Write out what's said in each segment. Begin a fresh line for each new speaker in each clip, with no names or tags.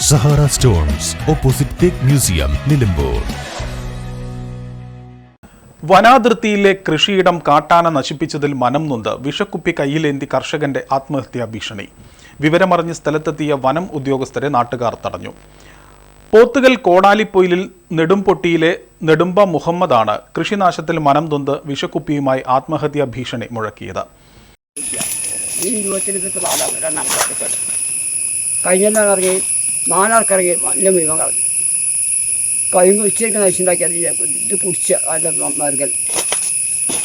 Sahara stones opposite തേക്ക് museum Nilambur.
വനാതിർത്തിയിലെ കൃഷിയിടം കാട്ടാന നശിപ്പിച്ചതിൽ മനം നൊന്ത് വിഷക്കുപ്പി കയ്യിലേന്തി കർഷകന്റെ ആത്മഹത്യാ ഭീഷണി. വിവരമറിഞ്ഞ് സ്ഥലത്തെത്തിയ വനം ഉദ്യോഗസ്ഥരെ നാട്ടുകാർ തടഞ്ഞു. പോത്തുകൽ കോടാലിപ്പൊയിലിൽ നെടുംപൊട്ടിയിലെ നെടുമ്പ മുഹമ്മദാണ് കൃഷിനാശത്തിൽ മനം നൊന്ത് വിഷക്കുപ്പിയുമായി ആത്മഹത്യാ ഭീഷണി മുഴക്കിയത്.
ഈ നാലാൾക്കിറങ്ങി നല്ല മുഴുവൻ കളഞ്ഞു. കഴിഞ്ഞ ഉച്ചയ്ക്ക് നശിച്ചുണ്ടാക്കി അത് ഇത് കുടിച്ച് അതിന്റെ മരുകൽ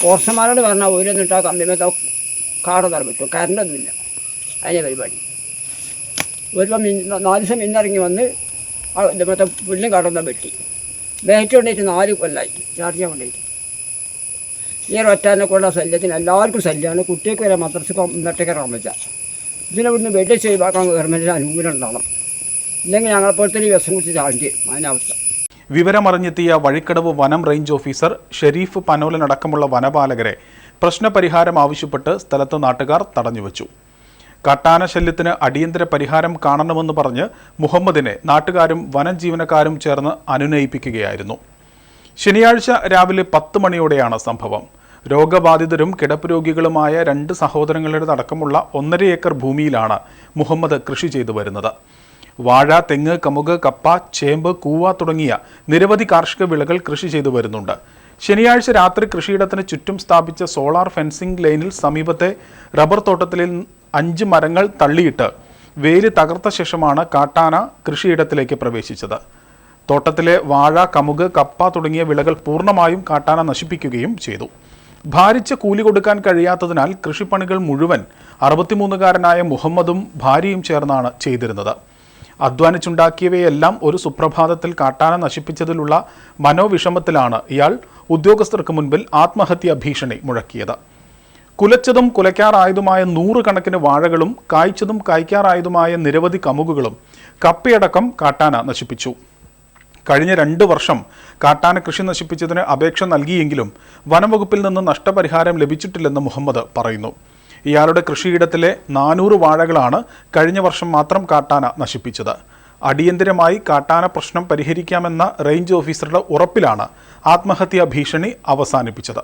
പോർഷന്മാരോട് പറഞ്ഞാൽ ഒരു എന്നിട്ട് ആ കമ്പിമത്തെ കാട് തറ വിട്ടു കറണ്ടൊന്നുമില്ല അതിന്റെ പരിപാടി. ഒരു നാല് ദിവസം ഇന്നിറങ്ങി വന്ന് ആ മറ്റേ പുല്ലും കടന്ന വെട്ടി. വേറ്റ് കൊണ്ടേറ്റ് നാല് കൊല്ലായി. ചാർജ് കൊണ്ടേറ്റ് ഈ ഒറ്റാനെ കൊണ്ട ശല്യത്തിന് എല്ലാവർക്കും ശല്യമാണ് കുട്ടികൾക്ക് വരെ മദ്രസ നട്ടൊക്കെ ഇറങ്ങിച്ച ഇതിനെ ഇവിടുന്ന് വെട്ടി ഒഴിവാക്കാൻ ഗവൺമെന്റിന് അനുകൂലം ഉണ്ടാവണം. ഇല്ലെങ്കിൽ ഞങ്ങളെപ്പോലത്തെ വിഷം കുറിച്ച് ചാണ്ടി അതിനവസ്ഥ
വിവരമറിഞ്ഞെത്തിയ വഴിക്കടവ് വനം റേഞ്ച് ഓഫീസർ ഷെരീഫ് പനോലനടക്കമുള്ള വനപാലകരെ പ്രശ്നപരിഹാരം ആവശ്യപ്പെട്ട് സ്ഥലത്ത് നാട്ടുകാർ തടഞ്ഞുവച്ചു. കട്ടാന ശല്യത്തിന് അടിയന്തര പരിഹാരം കാണണമെന്ന് പറഞ്ഞ് മുഹമ്മദിനെ നാട്ടുകാരും വനം ജീവനക്കാരും ചേർന്ന് അനുനയിപ്പിക്കുകയായിരുന്നു. ശനിയാഴ്ച രാവിലെ പത്ത് മണിയോടെയാണ് സംഭവം. രോഗബാധിതരും കിടപ്പ് രോഗികളുമായ രണ്ട് സഹോദരങ്ങളുടെ അടക്കമുള്ള ഒന്നര ഏക്കർ ഭൂമിയിലാണ് മുഹമ്മദ് കൃഷി ചെയ്തു വരുന്നത്. വാഴ തെങ്ങ് കമുക് കപ്പ ചേമ്പ് കൂവ തുടങ്ങിയ നിരവധി കാർഷിക വിളകൾ കൃഷി ചെയ്തു വരുന്നുണ്ട്. ശനിയാഴ്ച രാത്രി കൃഷിയിടത്തിന് ചുറ്റും സ്ഥാപിച്ച സോളാർ ഫെൻസിംഗ് ലൈനിൽ സമീപത്തെ റബ്ബർ തോട്ടത്തിൽ അഞ്ച് മരങ്ങൾ തള്ളിയിട്ട് വേര് തകർത്ത ശേഷമാണ് കാട്ടാന കൃഷിയിടത്തിലേക്ക് പ്രവേശിച്ചത്. തോട്ടത്തിലെ വാഴ കമുക് കപ്പ തുടങ്ങിയ വിളകൾ പൂർണമായും കാട്ടാന നശിപ്പിക്കുകയും ചെയ്തു. ഭാരിച്ച കൂലി കൊടുക്കാൻ കഴിയാത്തതിനാൽ കൃഷിപ്പണികൾ മുഴുവൻ അറുപത്തിമൂന്നുകാരനായ മുഹമ്മദും ഭാര്യയും ചേർന്നാണ് ചെയ്തിരുന്നത്. അധ്വാനിച്ചുണ്ടാക്കിയവയെല്ലാം ഒരു സുപ്രഭാതത്തിൽ കാട്ടാന നശിപ്പിച്ചതിലുള്ള മനോവിഷമത്തിലാണ് ഇയാൾ ഉദ്യോഗസ്ഥർക്ക് മുൻപിൽ ആത്മഹത്യാ ഭീഷണി മുഴക്കിയത്. കുലച്ചതും കുലയ്ക്കാറായതുമായ നൂറുകണക്കിന് വാഴകളും കായ്ച്ചതും കായ്ക്കാറായതുമായ നിരവധി കമുകുകളും കപ്പയടക്കം കാട്ടാന നശിപ്പിച്ചു. കഴിഞ്ഞ രണ്ട് വർഷം കാട്ടാന കൃഷി നശിപ്പിച്ചതിന് അപേക്ഷ നൽകിയെങ്കിലും വനംവകുപ്പിൽ നിന്ന് നഷ്ടപരിഹാരം ലഭിച്ചിട്ടില്ലെന്ന് മുഹമ്മദ് പറയുന്നു. ഇയാളുടെ കൃഷിയിടത്തിലെ നാനൂറ് വാഴകളാണ് കഴിഞ്ഞ വർഷം മാത്രം കാട്ടാന നശിപ്പിച്ചത്. അടിയന്തിരമായി കാട്ടാന പ്രശ്നം പരിഹരിക്കാമെന്ന റേഞ്ച് ഓഫീസറുടെ ഉറപ്പിലാണ് ആത്മഹത്യാ ഭീഷണി അവസാനിപ്പിച്ചത്.